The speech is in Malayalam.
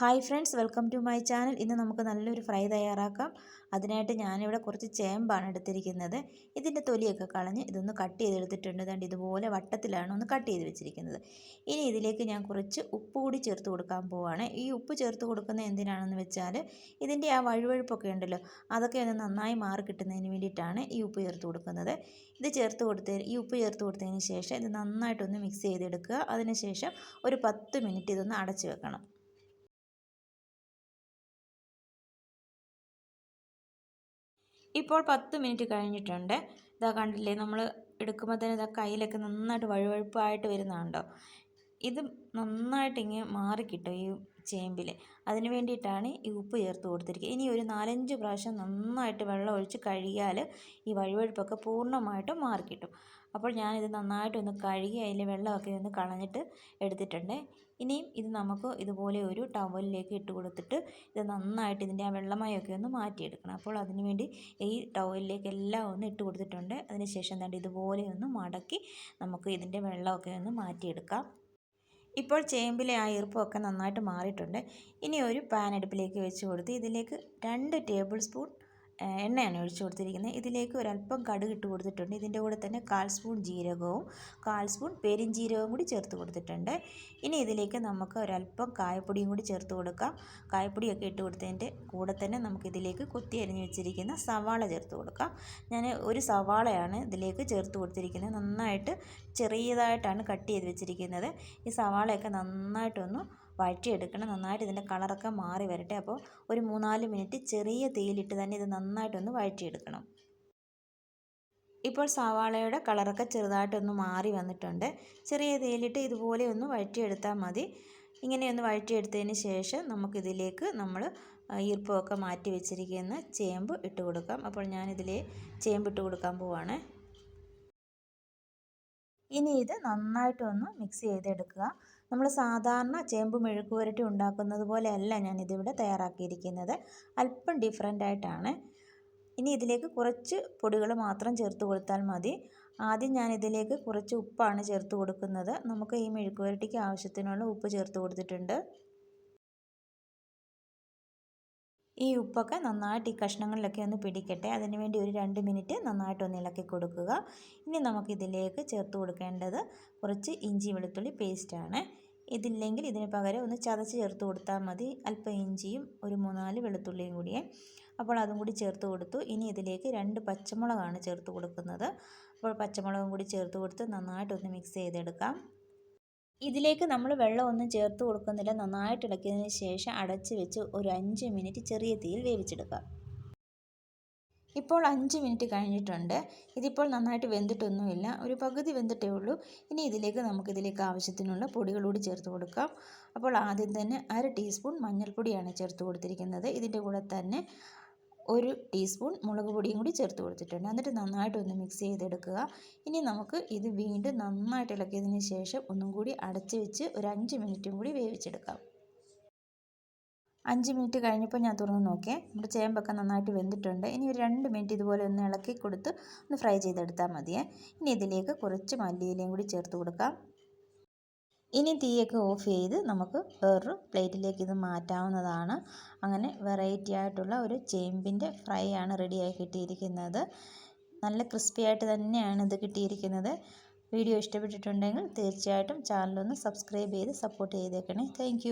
Hi friends welcome to my channel ഇന്ന് നമുക്ക് നല്ലൊരു ഫ്രൈ തയ്യാറാക്കാം. അതിനായിട്ട് ഞാനിവിടെ കുറച്ച് ചേമ്പാണ് എടുത്തിരിക്കുന്നത്. ഇതിന്റെ തൊലിയൊക്കെ കളഞ്ഞ് ഇതൊന്ന് കട്ട് ചെയ്തെടുത്തിട്ടുണ്ട്. അതുകൊണ്ട് ഇതുപോലെ വട്ടത്തിലാണ് ഒന്ന് കട്ട് ചെയ്ത് വെച്ചിരിക്കുന്നത്. ഇനി ഇതിലേക്ക് ഞാൻ കുറച്ച് ഉപ്പ് കൂടി ചേർത്ത് കൊടുക്കാൻ പോവാണ്. ഈ ഉപ്പ് ചേർത്ത് കൊടുക്കുന്നത് എന്തിനാണെന്ന് വെച്ചാൽ ഇതിന്റെ ആ വഴുവഴുപ്പൊക്കെ ഉണ്ടല്ലോ അതൊക്കെ ഒന്ന് നന്നായി മാറി കിട്ടുന്നതിന് വേണ്ടിയിട്ടാണ് ഈ ഉപ്പ് ചേർത്ത് കൊടുക്കുന്നത്. ഇത് ചേർത്ത് കൊടുത്ത ഈ ഉപ്പ് ചേർത്ത് കൊടുത്തതിന് ശേഷം ഇത് നന്നായിട്ടൊന്ന് മിക്സ് ചെയ്തെടുക്കുക. അതിനുശേഷം ഒരു പത്ത് മിനിറ്റ് ഇതൊന്ന് അടച്ച് വെക്കണം. ഇപ്പോൾ പത്ത് മിനിറ്റ് കഴിഞ്ഞിട്ടുണ്ട്. ഇതാ കണ്ടില്ലേ നമ്മൾ എടുക്കുമ്പോൾ തന്നെ ഇതാ കയ്യിലൊക്കെ നന്നായിട്ട് വഴുവഴുപ്പായിട്ട് വരുന്നുണ്ടോ? ഇത് നന്നായിട്ട് ഇങ്ങനെ മാറിക്കിട്ടും. ഈ ചേമ്പിൽ അതിന് വേണ്ടിയിട്ടാണ് ഈ ഉപ്പ് ചേർത്ത് കൊടുത്തിരിക്കുക. ഇനി ഒരു നാലഞ്ച് പ്രാവശ്യം നന്നായിട്ട് വെള്ളം ഒഴിച്ച് കഴുകിയാൽ ഈ വഴുവഴുപ്പൊക്കെ പൂർണമായിട്ടും മാറിക്കിട്ടും അപ്പോൾ ഞാനിത് നന്നായിട്ടൊന്ന് കഴുകി അതിൽ വെള്ളമൊക്കെ ഒന്ന് കളഞ്ഞിട്ട് എടുത്തിട്ടുണ്ട്. ഇനിയും ഇത് നമുക്ക് ഇതുപോലെ ഒരു ടവലിലേക്ക് ഇട്ട് കൊടുത്തിട്ട് ഇത് നന്നായിട്ട് ഇതിന്റെ ആ വെള്ളമായൊക്കെ ഒന്ന് മാറ്റിയെടുക്കണം. അപ്പോൾ അതിന് വേണ്ടി ഈ ടവലിലേക്ക് എല്ലാം ഒന്ന് ഇട്ട് കൊടുത്തിട്ടുണ്ട്. അതിന് ശേഷം തന്നെ ഇതുപോലെ ഒന്ന് മടക്കി നമുക്ക് ഇതിന്റെ വെള്ളമൊക്കെ ഒന്ന് മാറ്റിയെടുക്കാം. ഇപ്പോൾ ചേമ്പിലെ ആ ഈർപ്പമൊക്കെ നന്നായിട്ട് മാറിയിട്ടുണ്ട്. ഇനി ഒരു പാൻ അടുപ്പിലേക്ക് വെച്ച് കൊടുത്ത് ഇതിലേക്ക് രണ്ട് ടേബിൾ സ്പൂൺ എണ്ണയാണ് ഒഴിച്ചു കൊടുത്തിരിക്കുന്നത്. ഇതിലേക്ക് ഒരല്പം കടുക് ഇട്ട് കൊടുത്തിട്ടുണ്ട്. ഇതിന്റെ കൂടെ തന്നെ കാൽ സ്പൂൺ ജീരകവും കാൽ സ്പൂൺ പെരിഞ്ജീരകവും കൂടി ചേർത്ത് കൊടുത്തിട്ടുണ്ട്. ഇനി ഇതിലേക്ക് നമുക്ക് ഒരല്പം കായപ്പൊടിയും കൂടി ചേർത്ത് കൊടുക്കാം. കായപ്പൊടിയൊക്കെ ഇട്ട് കൊടുത്തതിന്റെ കൂടെ തന്നെ നമുക്ക് ഇതിലേക്ക് കൊത്തി അരിഞ്ഞ് വെച്ചിരിക്കുന്ന സവാള ചേർത്ത് കൊടുക്കാം. ഞാൻ ഒരു സവാളയാണ് ഇതിലേക്ക് ചേർത്ത് കൊടുത്തിരിക്കുന്നത്. നന്നായിട്ട് ചെറിയതായിട്ടാണ് കട്ട് ചെയ്ത് വെച്ചിരിക്കുന്നത്. ഈ സവാളയൊക്കെ നന്നായിട്ടൊന്ന് വഴറ്റിയെടുക്കണം. നന്നായിട്ട് ഇതിന്റെ കളറൊക്കെ മാറി വരട്ടെ. അപ്പോൾ ഒരു മൂന്നാൽ മിനിറ്റ് ചെറിയ തീയിലിട്ട് തന്നെ ഇത് നന്നായിട്ടൊന്ന് വഴറ്റിയെടുക്കണം. ഇപ്പോൾ സവാളയുടെ കളറൊക്കെ ചെറുതായിട്ടൊന്ന് മാറി വന്നിട്ടുണ്ട്. ചെറിയ തീയിലിട്ട് ഇതുപോലെ ഒന്ന് വഴറ്റിയെടുത്താൽ മതി. ഇങ്ങനെയൊന്ന് വഴറ്റിയെടുത്തതിന് ശേഷം നമുക്കിതിലേക്ക് നമ്മൾ ഈർപ്പമൊക്കെ മാറ്റി വെച്ചിരിക്കുന്ന ചേമ്പ് ഇട്ട് കൊടുക്കാം. അപ്പോൾ ഞാനിതിലെ ചേമ്പ് ഇട്ട് കൊടുക്കാൻ പോവാണ്. ഇനി ഇത് നന്നായിട്ടൊന്ന് മിക്സ് ചെയ്തെടുക്കുക. നമ്മൾ സാധാരണ ചേമ്പ് മെഴുക്ക് പുരട്ടി ഉണ്ടാക്കുന്നത് പോലെയല്ല ഞാനിതിവിടെ തയ്യാറാക്കിയിരിക്കുന്നത്. അല്പം ഡിഫറെന്റ് ആയിട്ടാണ്. ഇനി ഇതിലേക്ക് കുറച്ച് പൊടികൾ മാത്രം ചേർത്ത് കൊടുത്താൽ മതി. ആദ്യം ഞാൻ ഇതിലേക്ക് കുറച്ച് ഉപ്പാണ് ചേർത്ത് കൊടുക്കുന്നത്. നമുക്ക് ഈ മെഴുക്ക് പുരട്ടിക്ക് ആവശ്യത്തിനുള്ള ഉപ്പ് ചേർത്ത് കൊടുത്തിട്ടുണ്ട്. ഈ ഉപ്പൊക്കെ നന്നായിട്ട് ഈ കഷ്ണങ്ങളിലൊക്കെ ഒന്ന് പിടിക്കട്ടെ. അതിനുവേണ്ടി ഒരു രണ്ട് മിനിറ്റ് നന്നായിട്ടൊന്ന് ഇളക്കി കൊടുക്കുക. ഇനി നമുക്കിതിലേക്ക് ചേർത്ത് കൊടുക്കേണ്ടത് കുറച്ച് ഇഞ്ചി വെളുത്തുള്ളി പേസ്റ്റാണ് ഇതില്ലെങ്കിൽ ഇതിന് പകരം ഒന്ന് ചതച്ച് ചേർത്ത് കൊടുത്താൽ മതി. അല്പം ഇഞ്ചിയും ഒരു മൂന്നാൽ വെളുത്തുള്ളിയും കൂടിയേ. അപ്പോൾ അതും കൂടി ചേർത്ത് കൊടുത്തു. ഇനി ഇതിലേക്ക് രണ്ട് പച്ചമുളകാണ് ചേർത്ത് കൊടുക്കുന്നത്. അപ്പോൾ പച്ചമുളകും കൂടി ചേർത്ത് കൊടുത്ത് നന്നായിട്ടൊന്ന് മിക്സ് ചെയ്തെടുക്കാം. ഇതിലേക്ക് നമ്മൾ വെള്ളമൊന്നും ചേർത്ത് കൊടുക്കുന്നില്ല. നന്നായിട്ട് ഇളക്കിയതിന് ശേഷം അടച്ച് വെച്ച് ഒരു അഞ്ച് മിനിറ്റ് ചെറിയ തീയിൽ വേവിച്ചെടുക്കുക. ഇപ്പോൾ അഞ്ച് മിനിറ്റ് കഴിഞ്ഞിട്ടുണ്ട്. ഇതിപ്പോൾ നന്നായിട്ട് വെന്തിട്ടൊന്നുമില്ല. ഒരു പകുതി വെന്തിട്ടേ ഉള്ളൂ. ഇനി ഇതിലേക്ക് നമുക്കിതിലേക്ക് ആവശ്യത്തിനുള്ള പൊടികളോട് ചേർത്ത് കൊടുക്കാം. അപ്പോൾ ആദ്യം തന്നെ അര ടീസ്പൂൺ മഞ്ഞൾപ്പൊടിയാണ് ചേർത്ത് കൊടുത്തിരിക്കുന്നത്. ഇതിന്റെ കൂടെ തന്നെ ഒരു ടീസ്പൂൺ മുളക് പൊടിയും കൂടി ചേർത്ത് കൊടുത്തിട്ടുണ്ട്. എന്നിട്ട് നന്നായിട്ട് ഒന്ന് മിക്സ് ചെയ്തെടുക്കുക. ഇനി നമുക്ക് ഇത് വീണ്ടും നന്നായിട്ട് ഇളക്കിയതിന് ശേഷം ഒന്നും കൂടി അടച്ച് വെച്ച് ഒരു അഞ്ച് മിനിറ്റും കൂടി വേവിച്ചെടുക്കാം. അഞ്ച് മിനിറ്റ് കഴിഞ്ഞപ്പോൾ ഞാൻ തുറന്ന് നോക്കിയേ. നമ്മുടെ ചേമ്പൊക്കെ നന്നായിട്ട് വെന്തിട്ടുണ്ട്. ഇനി ഒരു രണ്ട് മിനിറ്റ് ഇതുപോലെ ഒന്ന് ഇളക്കി കൊടുത്ത് ഒന്ന് ഫ്രൈ ചെയ്തെടുത്താൽ മതിയേ. ഇനി ഇതിലേക്ക് കുറച്ച് മല്ലിയിലയും കൂടി ചേർത്ത് കൊടുക്കാം. ഇനി തീയൊക്കെ ഓഫ് ചെയ്ത് നമുക്ക് വേറൊരു പ്ലേറ്റിലേക്ക് ഇത് മാറ്റാവുന്നതാണ്. അങ്ങനെ വെറൈറ്റി ആയിട്ടുള്ള ഒരു ചേമ്പിന്റെ ഫ്രൈ ആണ് റെഡിയായി കിട്ടിയിരിക്കുന്നത്. നല്ല ക്രിസ്പി ആയിട്ട് തന്നെയാണ് ഇത് കിട്ടിയിരിക്കുന്നത്. വീഡിയോ ഇഷ്ടപ്പെട്ടിട്ടുണ്ടെങ്കിൽ തീർച്ചയായിട്ടും ചാനലൊന്ന് സബ്സ്ക്രൈബ് ചെയ്ത് സപ്പോർട്ട് ചെയ്തേക്കണേ. താങ്ക്